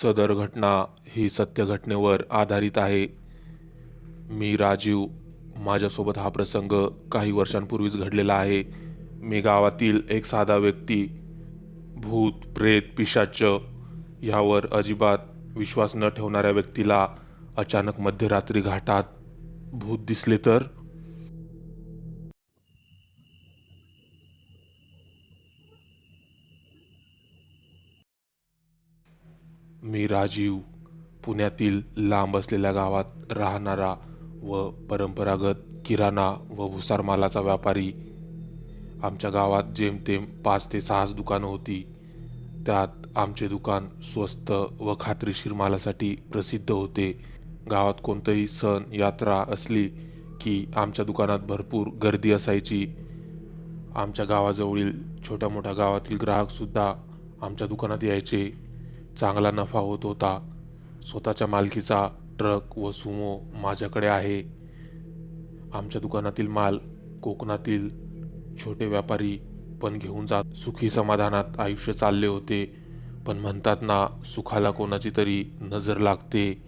सदर घटना ही सत्य घटनेवर आधारित आहे. मी राजीव. माझ्यासोबत हा प्रसंग काही वर्षांपूर्वीच घडलेला आहे. मी गावातील एक साधा व्यक्ती भूत प्रेत पिशाच यावर अजिबात विश्वास न ठेवणाऱ्या व्यक्तीला अचानक मध्यरात्री घाटात भूत दिसले तर? मी राजीव पुण्यातील लांब असलेल्या गावात राहणारा व परंपरागत किराणा व भुसार मालाचा व्यापारी. आमच्या गावात जेमतेम पाच ते सहाच दुकानं होती. त्यात आमचे दुकान स्वस्त व खात्रीशीर मालासाठी प्रसिद्ध होते. गावात कोणतंही सण यात्रा असली की आमच्या दुकानात भरपूर गर्दी असायची. आमच्या गावाजवळील छोट्या मोठ्या गावातील ग्राहकसुद्धा आमच्या दुकानात यायचे. चांगला नफा होत होता. स्वतःच्या मालकीचा ट्रक व सुमो माझ्याकडे आहे. आमच्या दुकानातील माल कोकणातील छोटे व्यापारी पण घेऊन जात सुखी समाधानात आयुष्य चालले होते. पण म्हणतात ना सुखाला कोणाची तरी नजर लागते.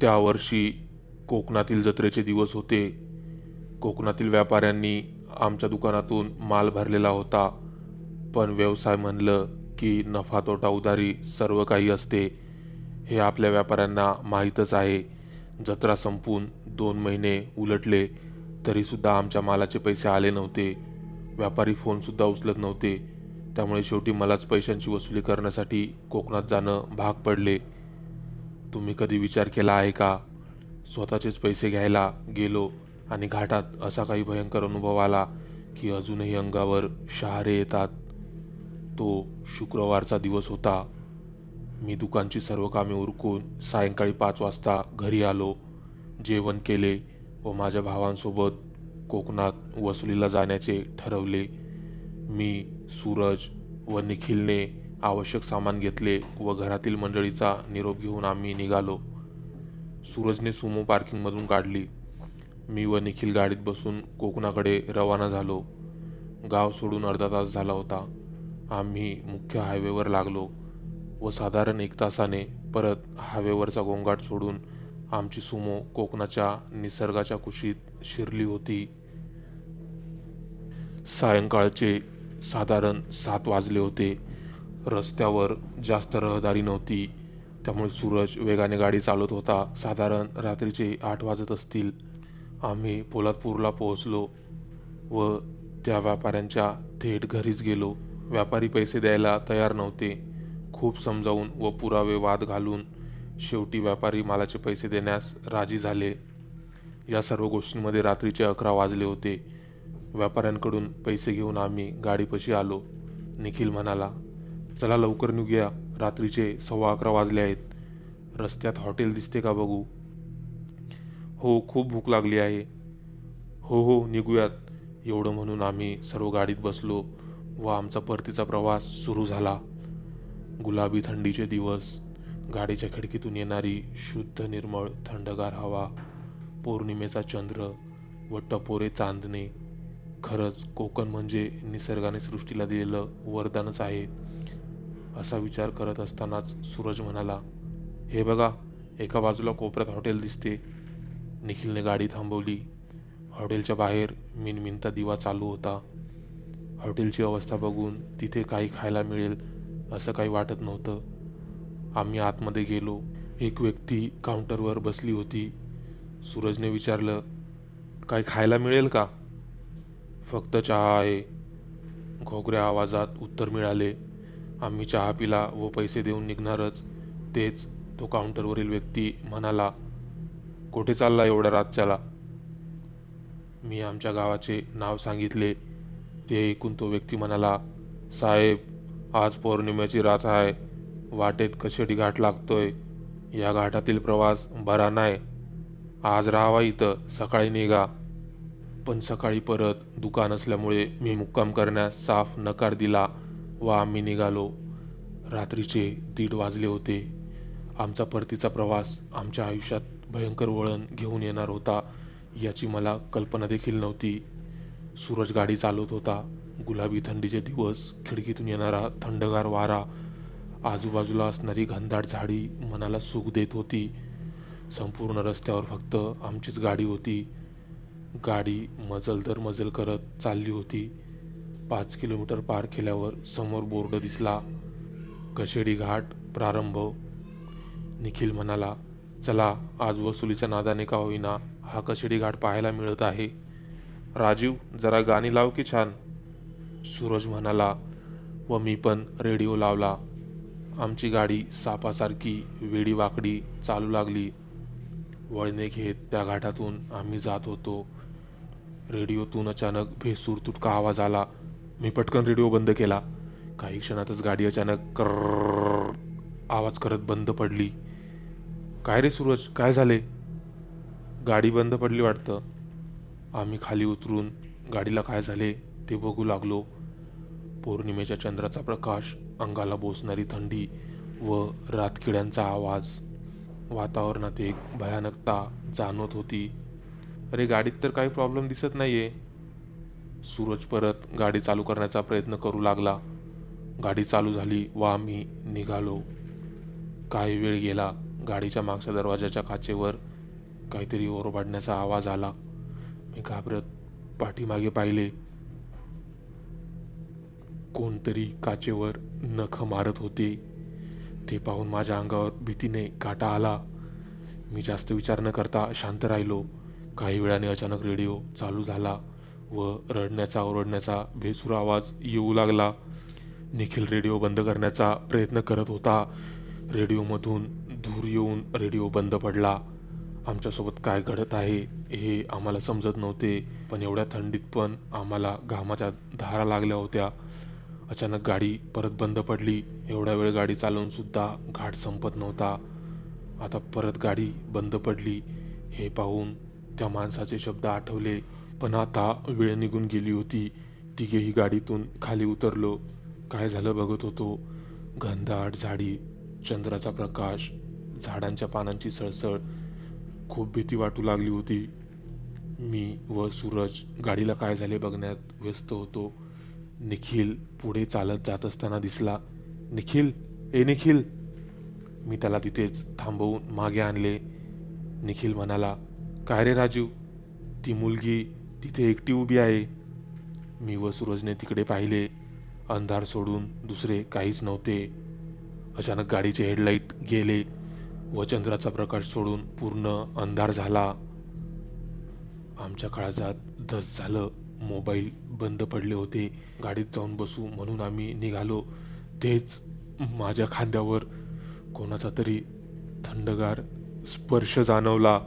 त्या वर्षी कोकणातील जत्रेचे दिवस होते. कोकणातील व्यापाऱ्यांनी आमच्या दुकानातून माल भरलेला होता. पण व्यवसाय म्हणलं की नफा तोटा उधारी सर्व काही असते हे आपल्या व्यापाऱ्यांना माहीतच आहे. जत्रा संपून दोन महिने उलटले तरीसुद्धा आमच्या मालाचे पैसे आले नव्हते. व्यापारी फोनसुद्धा उचलत नव्हते. त्यामुळे शेवटी मलाच पैशांची वसुली करण्यासाठी कोकणात जाणं भाग पडले. तुम्ही कधी विचार केला आहे का? स्वतःचेच पैसे घ्यायला गेलो आणि घाटात असा काही भयंकर अनुभव आला की अजूनही अंगावर शहारे येतात. तो शुक्रवारचा दिवस होता. मी दुकानची सर्व कामे उरकून सायंकाळी पाच वाजता घरी आलो. जेवण केले व माझ्या भावांसोबत कोकणात वसुलीला जाण्याचे ठरवले. मी सूरज व निखिलने आवश्यक सामान घेतले व घरातील मंडळीचा निरोप घेऊन आम्ही निघालो. सूरजने सुमो पार्किंगमधून काढली. मी व निखिल गाडीत बसून कोकणाकडे रवाना झालो. गाव सोडून अर्धा तास झाला होता. आम्ही मुख्य हायवेवर लागलो व साधारण एक तासाने परत हायवेवरचा गोंगाट सोडून आमची सुमो कोकणाच्या निसर्गाच्या कुशीत शिरली होती. सायंकाळचे साधारण सात वाजले होते. रस्त्यावर जास्त रहदारी नव्हती. त्यामुळे सूरज वेगाने गाडी चालवत होता. साधारण रात्रीचे आठ वाजत असतील. आम्ही पोलादपूरला पोहोचलो व त्या व्यापाऱ्यांच्या थेट घरीच गेलो. व्यापारी पैसे द्यायला तयार नव्हते. खूप समजावून व पुरावे वाद घालून शेवटी व्यापारी मालाचे पैसे देण्यास राजी झाले. या सर्व गोष्टींमध्ये रात्रीचे अकरा वाजले होते. व्यापाऱ्यांकडून पैसे घेऊन आम्ही गाडीपाशी आलो. निखिल म्हणाला चला लवकर निघूया. रात्रीचे सव्वा अकरा वाजले आहेत. रस्त्यात हॉटेल दिसते का बघू? हो खूप भूक लागली आहे. हो हो निघूयात. एवढं म्हणून आम्ही सर्व गाडीत बसलो. व आमचा परतीचा प्रवास सुरू झाला. गुलाबी थंडीचे दिवस गाडीच्या खिडकीतून येणारी शुद्ध निर्मळ थंडगार हवा पौर्णिमेचा चंद्र व टपोरे चांदणे. खरंच कोकण म्हणजे निसर्गाने सृष्टीला दिलेलं वरदानच आहे असा विचार करत असतानाच सूरज म्हणाला हे बघा एका बाजूला कोपऱ्यात हॉटेल दिसते. निखिलने गाडी थांबवली. हॉटेलच्या बाहेर मिनमिनता दिवा चालू होता. हॉटेलची अवस्था बघून तिथे काही खायला मिळेल असं काही वाटत नव्हतं. आम्ही आतमध्ये गेलो. एक व्यक्ती काउंटरवर बसली होती. सूरजने विचारलं काय खायला मिळेल का? फक्त चहा आहे. घोगऱ्या आवाजात उत्तर मिळाले आम्ही चहा पिला व पैसे देऊन निघणारच. तेच तो काउंटरवरील व्यक्ती म्हणाला कुठे चालला एवढ्या रातच्याला? मी आमच्या गावाचे नाव सांगितले. ते ऐकून तो व्यक्ती म्हणाला साहेब आज पौर्णिमेची रात आहे. वाटेत कशेडी घाट लागतोय? या घाटातील प्रवास बरा नाही. आज राहावा इथं सकाळी निघा. पण सकाळी परत दुकान असल्यामुळे मी मुक्काम करण्यास साफ नकार दिला व आम्ही निघालो. रात्रीचे दीड वाजले होते. आमचा परतीचा प्रवास आमच्या आयुष्यात भयंकर वळण घेऊन येणार होता याची मला कल्पना देखील नव्हती. सूरज गाडी चालवत होता. गुलाबी थंडीचे दिवस खिडकीतून येणारा थंडगार वारा आजूबाजूला असणारी घनदाट झाडी मनाला सुख देत होती. संपूर्ण रस्त्यावर फक्त आमचीच गाडी होती. गाडी मजल दर मजल करत चालली होती. पाच किलोमीटर पार केल्यावर समोर बोर्ड दिसला. कशेडी घाट प्रारंभ. निखिल म्हणाला चला आज वसुलीच्या नादाने का होईना हा कशेडी घाट पाहायला मिळत आहे. राजीव जरा गाणी लाव की छान. सूरज म्हणाला व मी पण रेडिओ लावला. आमची गाडी सापासारखी वेडी वाकडी चालू लागली. वळणे घेत त्या घाटातून आम्ही जात होतो. रेडिओतून अचानक भेसूर तुटका आवाज आला. मी पटकन रेडिओ बंद केला. काही क्षणातच गाडी अचानक कर आवाज करत बंद पडली काय रे सूरज काय झाले गाडी बंद पडली वाटतं आम्ही खाली उतरून गाडीला काय झाले ते बघू लागलो. पौर्णिमेच्या चंद्राचा प्रकाश अंगाला बोसणारी थंडी व रातकिड्यांचा आवाज. वातावरणात एक भयानकता जाणवत होती. अरे गाडीत तर काही प्रॉब्लेम दिसत नाही आहे सूरज परत गाडी चालू करण्याचा प्रयत्न करू लागला. गाडी चालू झाली व आम्ही निघालो. काही वेळ गेला. गाडीच्या मागच्या दरवाजाच्या काचेवर काहीतरी ओरबाडण्याचा आवाज आला. मी घाबरत पाठीमागे पाहिले. कोणतरी काचेवर नख मारत होते. ते पाहून माझ्या अंगावर भीतीने काटा आला. मी जास्त विचार न करता शांत राहिलो. काही वेळाने अचानक रेडिओ चालू झाला व रडण्याचा ओरडण्याचा भेसूर आवाज येऊ लागला. निखिल रेडिओ बंद करण्याचा प्रयत्न करत होता. रेडिओमधून धूर येऊन रेडिओ बंद पडला. आमच्यासोबत काय घडत आहे? हे आम्हाला समजत नव्हते पण एवढ्या थंडीत पण आम्हाला घामाच्या धारा लागल्या होत्या. अचानक गाडी परत बंद पडली. एवढा वेळ गाडी चालवून सुद्धा घाट संपत नव्हता. आता परत गाडी बंद पडली. हे पाहून त्या माणसाचे शब्द आठवले. पण आता वेळ निघून गेली होती. तिघेही गाडीतून खाली उतरलो. काय झालं बघत होतो. घनदाट झाडी चंद्राचा प्रकाश झाडांच्या पानांची सळसळ. खूप भीती वाटू लागली होती. मी व सूरज गाडीला काय झाले बघण्यात व्यस्त होतो. निखिल पुढे चालत जात असताना दिसला निखिल ए निखिल. मी त्याला तिथेच थांबवून मागे आणले. निखिल म्हणाला काय रे राजू ती मुलगी तिथे एकटी उभी आहे. मी व सूरजने तिकडे पाहिले. अंधार सोडून दुसरे काहीच नव्हते. अचानक गाडीचे हेडलाईट गेले व चंद्राचा प्रकाश सोडून पूर्ण अंधार झाला. आमच्या काळजात धस झालं. मोबाईल बंद पडले होते. गाडीत जाऊन बसू म्हणून आम्ही निघालो. तेच माझ्या खांद्यावर कोणाचा तरी थंडगार स्पर्श जाणवला.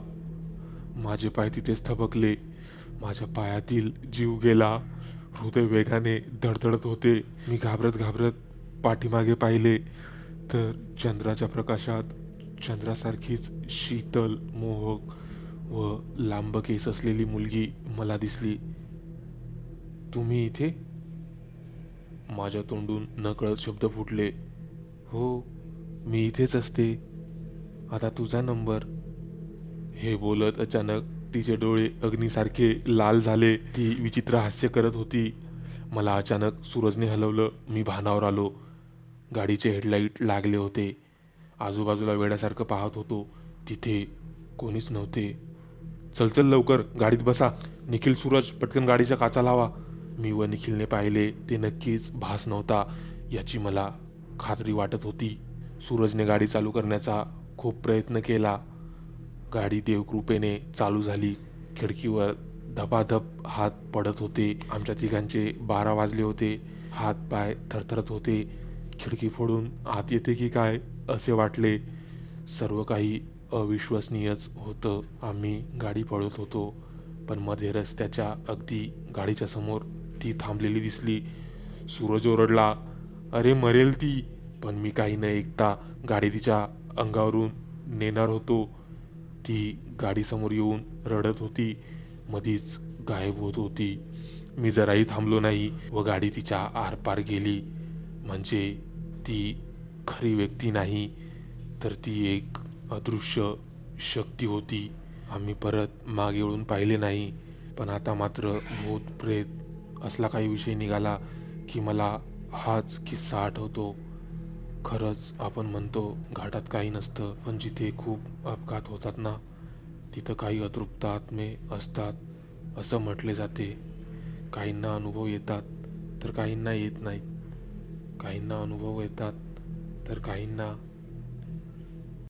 माझे पाय तिथेच थबकले. माझ्या पायातील जीव गेला. हृदय वेगाने धडधडत होते. मी घाबरत घाबरत पाठीमागे पाहिले. तर चंद्राच्या प्रकाशात चंद्रासारखीच शीतल मोहक व लांब केस असलेली मुलगी मला दिसली. तुम्ही इथे? माझ्या तोंडून नकळत शब्द फुटले. हो मी इथेच असते. आता तुझा नंबर. हे बोलत अचानक तिचे डोळे अग्नीसारखे लाल झाले. ती विचित्र हास्य करत होती. मला अचानक सूरजने हलवलं. मी भानावर आलो. गाडीचे हेडलाईट लागले होते. आजूबाजूला वेड्यासारखं पाहत होतो. तिथे कोणीच नव्हते. चल चल लवकर गाडीत बसा. निखिल सूरज पटकन गाडीच्या काचा लावा. मी व निखिलने पाहिले ते नक्कीच भास नव्हता याची मला खात्री वाटत होती. सूरजने गाडी चालू करण्याचा खूप प्रयत्न केला. गाडी देवकृपेने चालू झाली. खिडकीवर धपाधप हात पडत होते. आमच्या तिघांचे बारा वाजले होते. हात पाय थरथरत होते. खिडकी फोडून आत येते की काय असे वाटले. सर्व काही अविश्वसनीयच होतं. आम्ही गाडी पळत होतो पण मध्ये रस्त्याच्या अगदी गाडीच्या समोर ती थांबलेली दिसली. सूरज ओरडला अरे मरेल ती. पण मी काही न ऐकता गाडी तिच्या अंगावरून नेणार होतो. ती गाडीसमोर येऊन रडत होती. मधीच गायब होत होती. मी जराही थांबलो नाही व गाडी तिच्या आरपार गेली. म्हणजे ती खरी व्यक्ती नाही तर ती एक अदृश्य शक्ती होती. आम्ही परत मागे वळून पाहिले नाही. पण आता मात्र भूत प्रेत असला काही विषय निघाला की मला हाच किस्सा आठवतो. खरंच आपण म्हणतो घाटात काही नसतं पण जिथे खूप अपघात होतात ना तिथं काही अतृप्त आत्मे असतात असं म्हटले जाते. काहींना अनुभव येतात तर काहींना येत नाहीत. काहींना अनुभव येतात तर काहींना